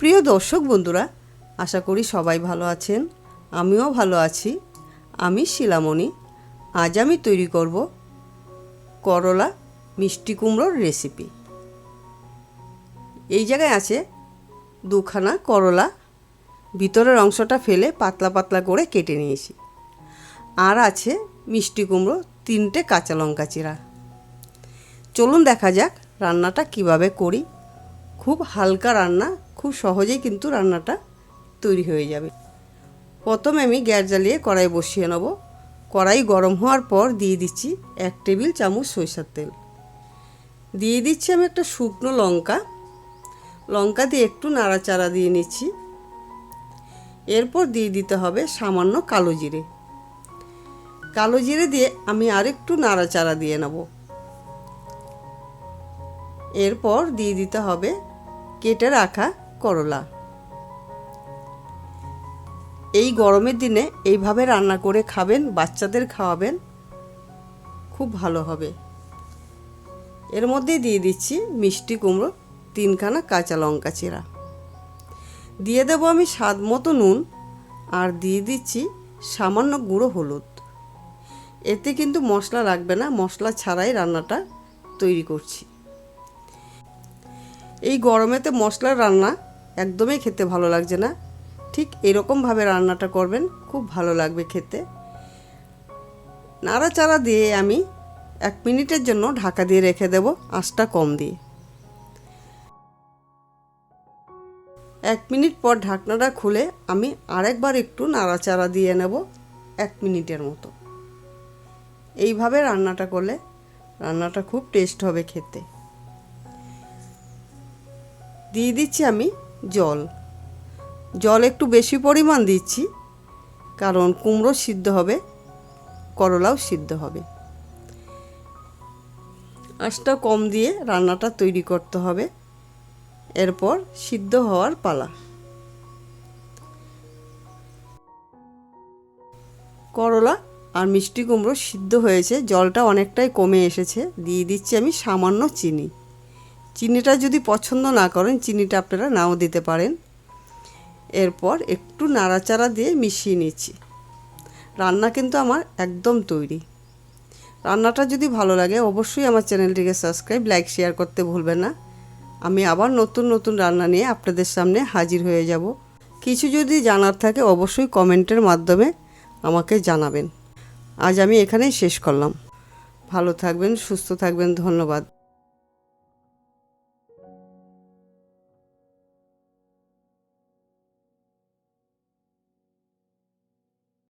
প্রিয় দর্শক বন্ধুরা, আশা করি সবাই ভালো আছেন, আমিও ভালো আছি। আমি শিলামণি, আজ আমি তৈরি করব করলা মিষ্টি কুমড়োর রেসিপি। এই জায়গায় আছে দুখানা করলা, ভিতরের অংশটা ফেলে পাতলা পাতলা করে কেটে নিয়েছি। আর আছে মিষ্টি কুমড়ো, তিনটে কাঁচা লঙ্কা চিরা চলুন দেখা যাক রান্নাটা কীভাবে করি। খুব হালকা রান্না খুব সহজেই কিন্তু রান্নাটা তৈরি হয়ে যাবে। প্রথমে আমি গ্যাস জ্বালিয়ে কড়াই বসিয়ে নেব। কড়াই গরম হওয়ার পর দিয়ে দিচ্ছি এক টেবিল চামচ সরিষার তেল। দিয়ে দিচ্ছি আমি একটা শুকনো লঙ্কা। লঙ্কা দিয়ে একটু নাড়াচাড়া দিয়ে নিচ্ছি। এরপর দিয়ে দিতে হবে সামান্য কালো জিরে। কালো জিরে দিয়ে আমি আরেকটু নাড়াচাড়া দিয়ে নেব। এরপর দিয়ে দিতে হবে কেটে রাখা করলা। এই গরমের দিনে এইভাবে রান্না করে খাবেন, বাচ্চাদের খাওয়াবেন, খুব ভালো হবে। এর মধ্যে দিয়ে দিচ্ছি মিষ্টি কুমড়ো, তিনখানা কাঁচা লঙ্কা চিরা। দিয়ে দেবো আমি স্বাদ মতো নুন আর দিয়ে দিচ্ছি সামান্য গুঁড়ো হলুদ। এতে কিন্তু মশলা লাগবে না, মশলা ছাড়াই রান্নাটা তৈরি করছি। এই গরমেতে মশলার রান্না একদমই খেতে ভালো লাগছে না। ঠিক এরকমভাবে রান্নাটা করবেন, খুব ভালো লাগবে খেতে। নাড়াচাড়া দিয়ে আমি এক মিনিটের জন্য ঢাকা দিয়ে রেখে দেব আঁচটা কম দিয়ে। এক মিনিট পর ঢাকনাটা খুলে আমি আরেকবার একটু নাড়াচাড়া দিয়ে নেব এক মিনিটের মতো। এইভাবে রান্নাটা করলে রান্নাটা খুব টেস্ট হবে খেতে। দিয়ে দিচ্ছি আমি জল। জল একটু বেশি পরিমাণ দিচ্ছি, কারণ কুমড়ো সিদ্ধ হবে, করলাও সিদ্ধ হবে। আঁচটা কম দিয়ে রান্নাটা তৈরি করতে হবে, এরপর সিদ্ধ হওয়ার পালা। করলা আর মিষ্টি কুমড়ো সিদ্ধ হয়েছে, জলটা অনেকটাই কমে এসেছে, দিয়ে দিচ্ছি আমি সামান্য চিনি। চিনিটা যদি পছন্দ না করেন, চিনিটা আপনারা নাও দিতে পারেন। এরপর একটু নাড়াচাড়া দিয়ে মিশিয়ে নিচ্ছি। রান্না কিন্তু আমার একদম তৈরি। রান্নাটা যদি ভালো লাগে, অবশ্যই আমার চ্যানেলটিকে সাবস্ক্রাইব, লাইক, শেয়ার করতে ভুলবেন না। আমি আবার নতুন নতুন রান্না নিয়ে আপনাদের সামনে হাজির হয়ে যাব। কিছু যদি জানার থাকে, অবশ্যই কমেন্টের মাধ্যমে আমাকে জানাবেন। আজ আমি এখানেই শেষ করলাম। ভালো থাকবেন, সুস্থ থাকবেন, ধন্যবাদ।